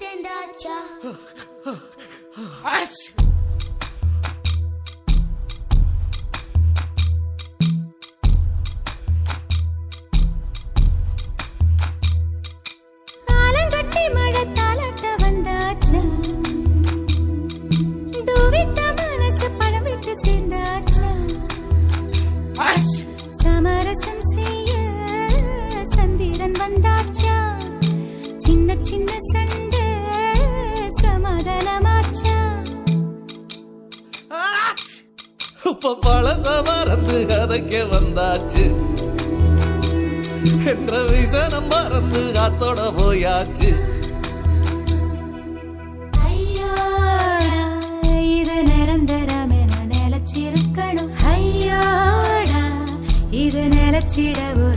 சேர்ந்தாச்சா? சின்ன சின்ன சண்டை சமாதானமாச்சா? இப்ப பழச மறந்து அதக்கே வந்தாச்சு. என்ற விசனம் மறந்து காத்தோட போயாச்சு. இது நிரந்தரம் என நிலச்சிருக்கணும் ஐயோடா இது நிலச்சிடவும்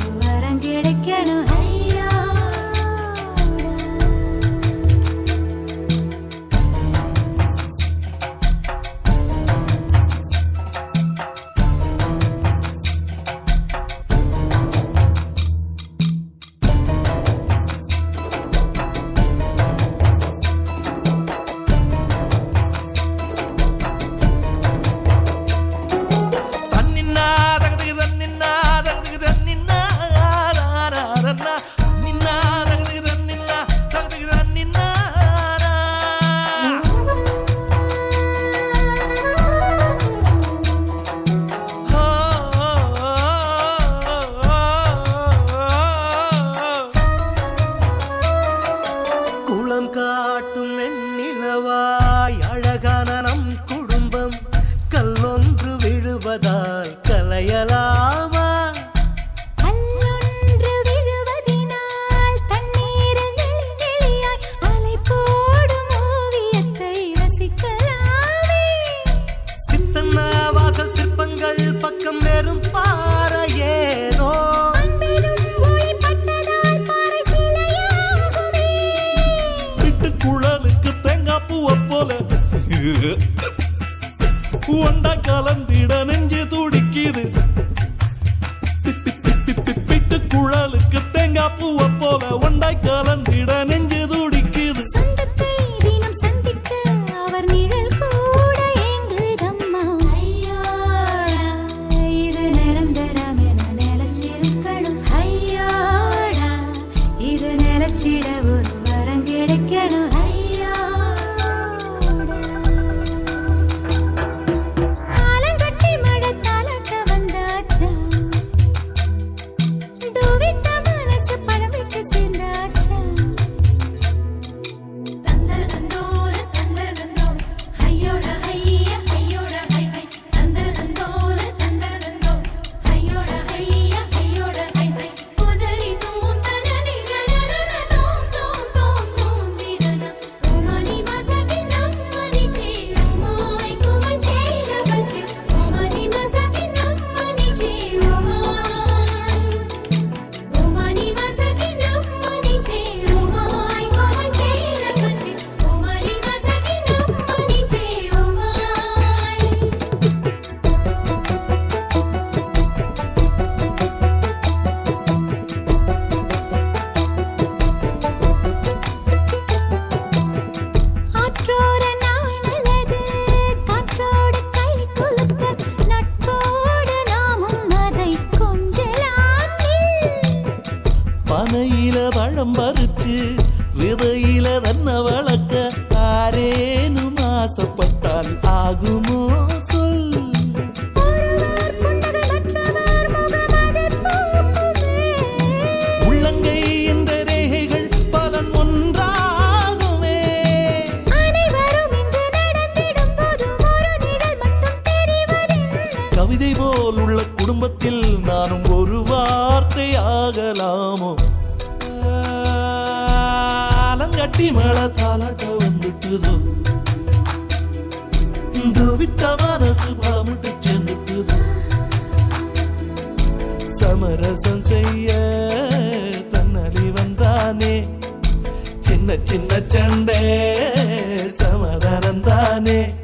ஒன்றா கலந்திட ஆனையில பழம் பறிச்சு விதையில தன்னை வளர்க்க ஆரேனும் ஆசைப்பட்டால் ஆகுமோ சொல். உள்ளங்கை என்ற ரேகைகள் பலன் ஒன்றாகுமே. கவிதை போல் உள்ள குடும்பத்தில் நானும் ஒரு வார்த்தை ஆகலாமோ? கட்டி மழை தாலாட்ட வந்துட்டுதோ விட்ட மனசு பாமுட்டு சேர்ந்துட்டுதோ? சமரசம் செய்ய தன்னலி வந்தானே. சின்ன சின்ன சண்டே சமாதானம் தானே.